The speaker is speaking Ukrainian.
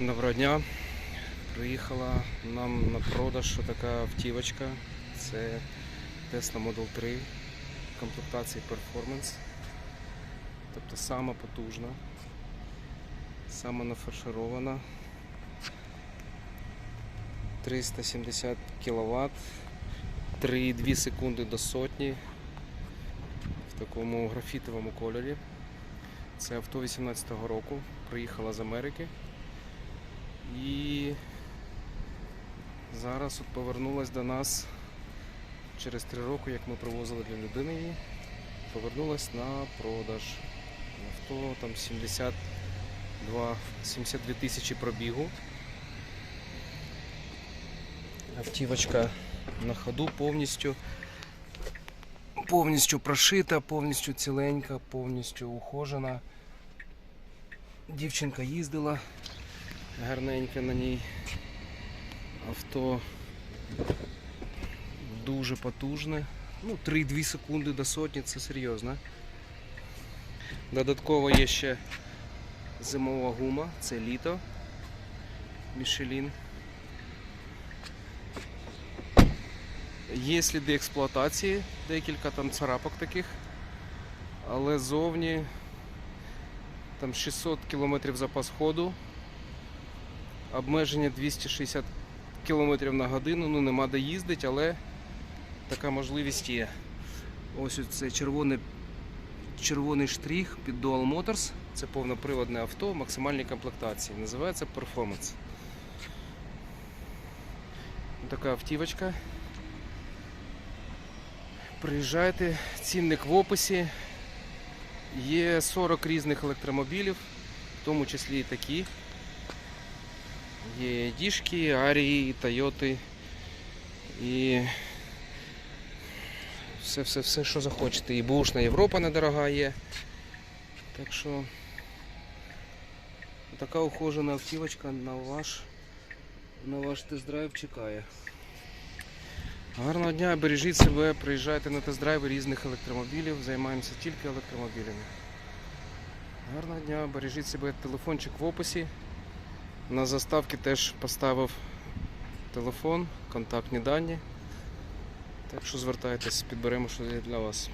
Доброго дня. Приїхала нам на продаж така автівочка. Це Tesla Model 3 комплектації Performance. Тобто сама потужна, сама нафарширована. 370 кВт, 3,2 секунди до сотні в такому графітовому кольорі. Це авто 18-го року, приїхала з Америки. І зараз от повернулась до нас через три роки, як ми привозили для людини її. Повернулась на продаж. Авто там 72, 72 тисячі пробігу. Автівочка на ходу повністю. Повністю прошита, повністю ціленька, повністю ухожена. Дівчинка їздила гарненьке на ній. Авто дуже потужне. Ну, 3-2 секунди до сотні це серйозно. Додатково є ще зимова гума, це літо. Мішелін. Є сліди експлуатації, декілька там царапок таких, але зовні там 600 км запас ходу, обмеження 260 км на годину, ну нема де їздити, але така можливість є. Ось це червоний, червоний штрих під Dual Motors. Це повноприводне авто в максимальній комплектації. Називається Performance. Така автівочка. Приїжджайте, цінник в описі. Є 40 різних електромобілів, в тому числі і такі. Є дішки, арії, тойоти і все, все, все, що захочете. І бушна Європа недорога є. Так що така ухожена автівочка на ваш, на ваш тест-драйв чекає. Гарного дня, бережіть себе, приїжджайте на тест-драйви різних електромобілів, займаємося тільки електромобілями. Гарного дня, бережіть себе, телефончик в описі. На заставки теж поставив телефон, контактні дані. Так що звертайтесь, підберемо щось для вас.